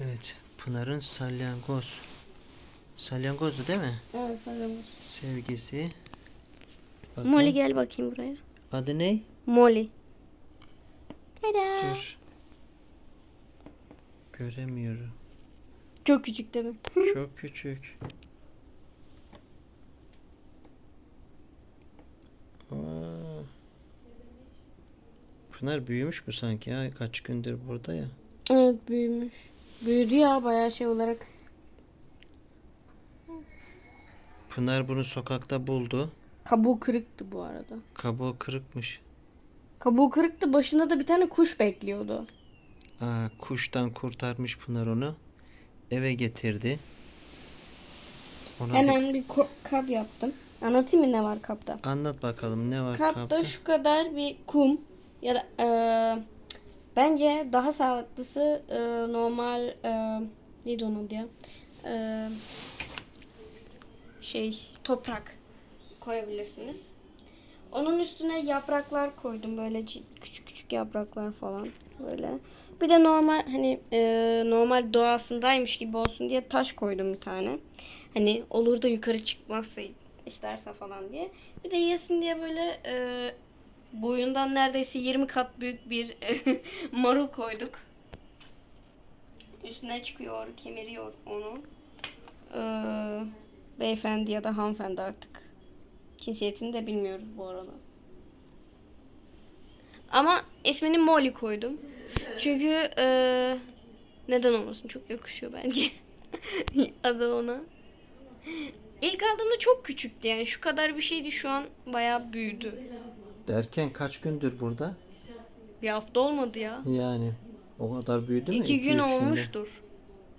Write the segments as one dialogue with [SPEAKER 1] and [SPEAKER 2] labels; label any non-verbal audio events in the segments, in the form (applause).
[SPEAKER 1] Evet. Pınar'ın salyangoz. Salyangozdu değil mi?
[SPEAKER 2] Evet sanırım.
[SPEAKER 1] Sevgisi. Bakın.
[SPEAKER 2] Molly gel bakayım buraya.
[SPEAKER 1] Adı ne?
[SPEAKER 2] Molly. Tada.
[SPEAKER 1] Dur. Göremiyorum.
[SPEAKER 2] Çok küçük değil mi?
[SPEAKER 1] Çok küçük. Aa. Pınar büyümüş mü sanki ya? Kaç gündür burada ya.
[SPEAKER 2] Evet büyümüş. Büyüdü ya bayağı şey olarak.
[SPEAKER 1] Pınar bunu sokakta buldu.
[SPEAKER 2] Kabuğu kırıktı bu arada.
[SPEAKER 1] Kabuğu kırıkmış.
[SPEAKER 2] Kabuğu kırıktı başında da bir tane kuş bekliyordu.
[SPEAKER 1] Aa, kuştan kurtarmış Pınar onu. Eve getirdi. Ona bir-
[SPEAKER 2] Hemen bir ko- kap yaptım. Anlatayım mı ne var kapta?
[SPEAKER 1] Anlat bakalım ne var
[SPEAKER 2] Kapta,
[SPEAKER 1] kapta?
[SPEAKER 2] şu kadar bir kum ya da eee, bence daha sağlıklısı eee, normal eee neydi onun adı ya? Eee, şey toprak koyabilirsiniz. Onun üstüne yapraklar koydum böyle küçük küçük yapraklar falan böyle. Bir de normal hani eee, normal doğasındaymış gibi olsun diye taş koydum bir tane. Hani olur da yukarı çıkmazsa istersen falan diye. Bir de yesin diye böyle eee, boyundan neredeyse 20 kat büyük bir (laughs) marul koyduk. Üstüne çıkıyor, kemiriyor onu. Eee, beyefendi ya da hanımefendi artık. Cinsiyetini de bilmiyoruz bu arada. Ama ismini Molly koydum. Çünkü eee, neden olmasın çok yakışıyor bence. (laughs) Adı ona. İlk aldığımda çok küçüktü yani şu kadar bir şeydi şu an bayağı büyüdü.
[SPEAKER 1] Derken kaç gündür burada?
[SPEAKER 2] Bir hafta olmadı ya.
[SPEAKER 1] Yani o kadar büyüdü mü?
[SPEAKER 2] İki gün
[SPEAKER 1] üç günde.
[SPEAKER 2] olmuştur.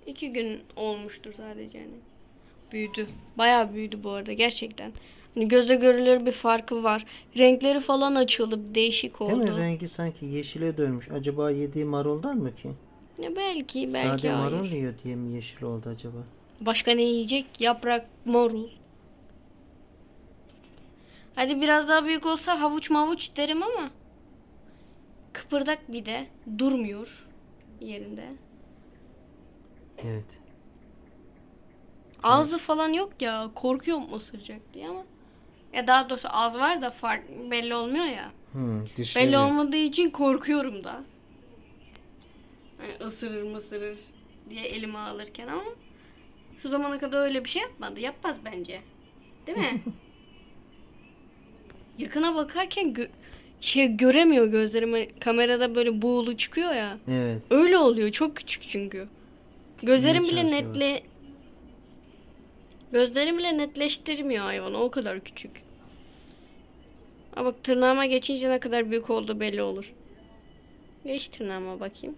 [SPEAKER 2] İki gün olmuştur sadece yani. Büyüdü. Bayağı büyüdü bu arada gerçekten. Hani gözle görülür bir farkı var. Renkleri falan açıldı. Değişik
[SPEAKER 1] Değil
[SPEAKER 2] oldu.
[SPEAKER 1] mi? Rengi sanki yeşile dönmüş. Acaba yediği maruldan mı ki?
[SPEAKER 2] Ya belki belki
[SPEAKER 1] Sade
[SPEAKER 2] hayır.
[SPEAKER 1] marul yiyor diye mi yeşil oldu acaba?
[SPEAKER 2] Başka ne yiyecek? Yaprak, marul. Hadi biraz daha büyük olsa havuç mavuç derim ama kıpırdak bir de durmuyor yerinde.
[SPEAKER 1] Evet.
[SPEAKER 2] Ağzı falan yok ya. Korkuyorum ısıracak diye ama. Ya daha doğrusu ağız var da fark belli olmuyor ya.
[SPEAKER 1] Hmm, dişleri.
[SPEAKER 2] Belli olmadığı için korkuyorum da. Hani ısırır mısırır diye elime alırken ama şu zamana kadar öyle bir şey yapmadı. Yapmaz bence. Değil mi? (laughs) Yakına bakarken gö- şey göremiyor gözlerime. Kamerada böyle buğulu çıkıyor ya.
[SPEAKER 1] Evet.
[SPEAKER 2] Öyle oluyor. Çok küçük çünkü. Gözlerim bile netle Gözlerim bile netleştirmiyor hayvanı. O kadar küçük. Ama bak tırnağıma geçince ne kadar büyük olduğu belli olur. Geç tırnağıma bakayım.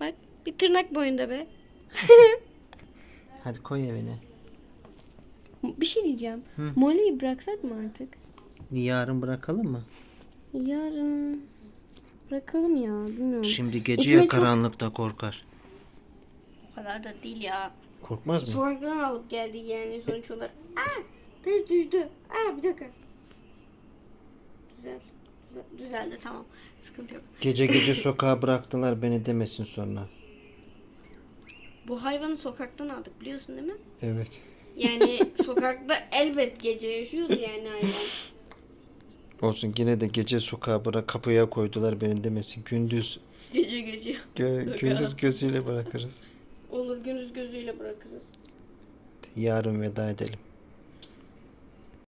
[SPEAKER 2] Bak bir tırnak boyunda be. (laughs)
[SPEAKER 1] Hadi koy evine.
[SPEAKER 2] Bir şey diyeceğim.
[SPEAKER 1] Hı.
[SPEAKER 2] Molly'yi bıraksak mı artık?
[SPEAKER 1] Yarın bırakalım mı?
[SPEAKER 2] Yarın bırakalım ya. Bilmiyorum.
[SPEAKER 1] Şimdi gece
[SPEAKER 2] İçime
[SPEAKER 1] ya
[SPEAKER 2] çok-
[SPEAKER 1] karanlıkta korkar.
[SPEAKER 2] O kadar da değil ya.
[SPEAKER 1] Korkmaz mı?
[SPEAKER 2] Sokaktan alıp geldi yani sonuç olarak. Aa! Ters düştü. Aa bir dakika. Güzel. Güzel. Düzeldi tamam. Sıkıntı yok.
[SPEAKER 1] Gece gece sokağa bıraktılar beni demesin sonra.
[SPEAKER 2] Bu hayvanı sokaktan aldık biliyorsun değil mi?
[SPEAKER 1] Evet.
[SPEAKER 2] Yani sokakta elbet gece yaşıyordu yani hayvan. (laughs)
[SPEAKER 1] Olsun yine de gece sokağa bırak kapıya koydular beni demesin. Gündüz
[SPEAKER 2] Gece gece.
[SPEAKER 1] gö- (laughs)
[SPEAKER 2] Sokağa.
[SPEAKER 1] gündüz gözüyle bırakırız.
[SPEAKER 2] Olur gündüz gözüyle bırakırız.
[SPEAKER 1] Yarın veda edelim.